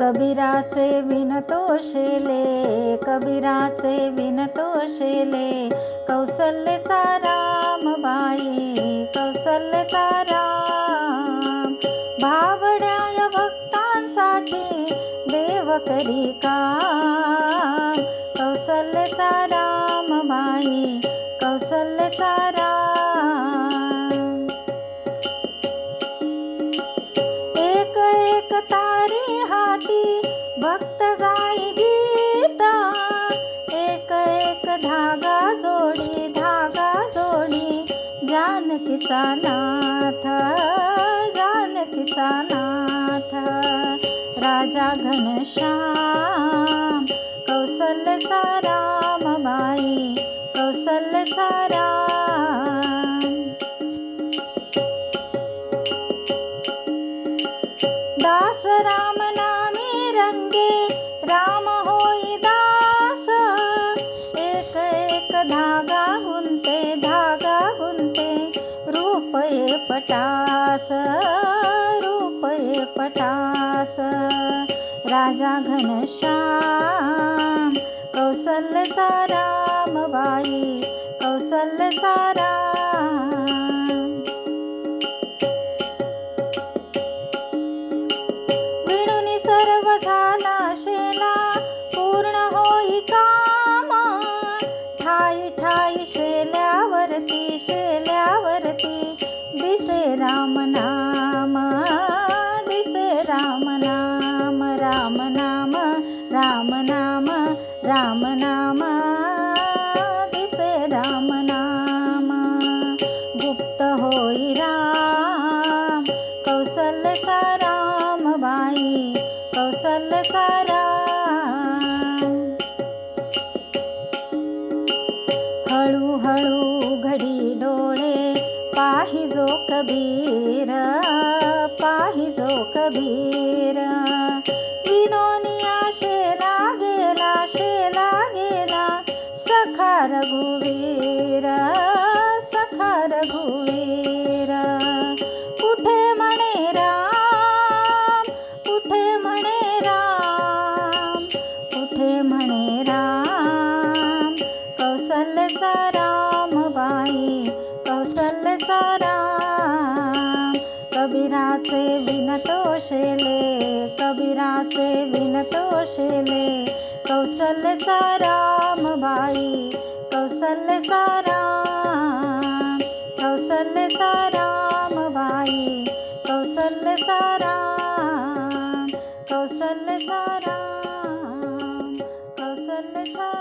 कबीराचे विनतो शेले कबीराचे विनतो शेले कौसल्य राम बाई कौसल्यचा राम भावड्या भक्तांसाठी देव करी काम. कौसल्य राम बाई तारी हाती भक्त गाई गीता. एक एक धागा जोडी धागा जोडी. जानकीचा नाथ जानकीचा नाथ. राजा घनश्याम दास राम नामे रंगे राम होई दास. एक एक धागा गुंते धागा गुंते रूपये पटास रूपये पटास. राजा घनश्याम कौसल्यचा झाला शेला पूर्ण होई काम. ठाई ठाई शेल्यावरती शेल्यावरती दिसे राम नाम दिसे राम नाम राम नाम राम नाम राम नाम दिसे राम नाम. गुप्त होई राम कौशल्य सारा सारा। हळूहळू घडी डोळे पाहिजो कबीर पाहिजो कबीर विनोनिया शेला गेला शेला गेला सखा रघुवीर। कुठे म्हणे राम कौसल्यचा राम बाई कौसल्यचा राम. कबीराचे विनतोषेले कबीराचे विनतोषेले शेले राम बाई कौसल्यचा राम कौसल्यचा राम बाई कौसल्यचा राम कौसल्यचा राम कौसल्यचा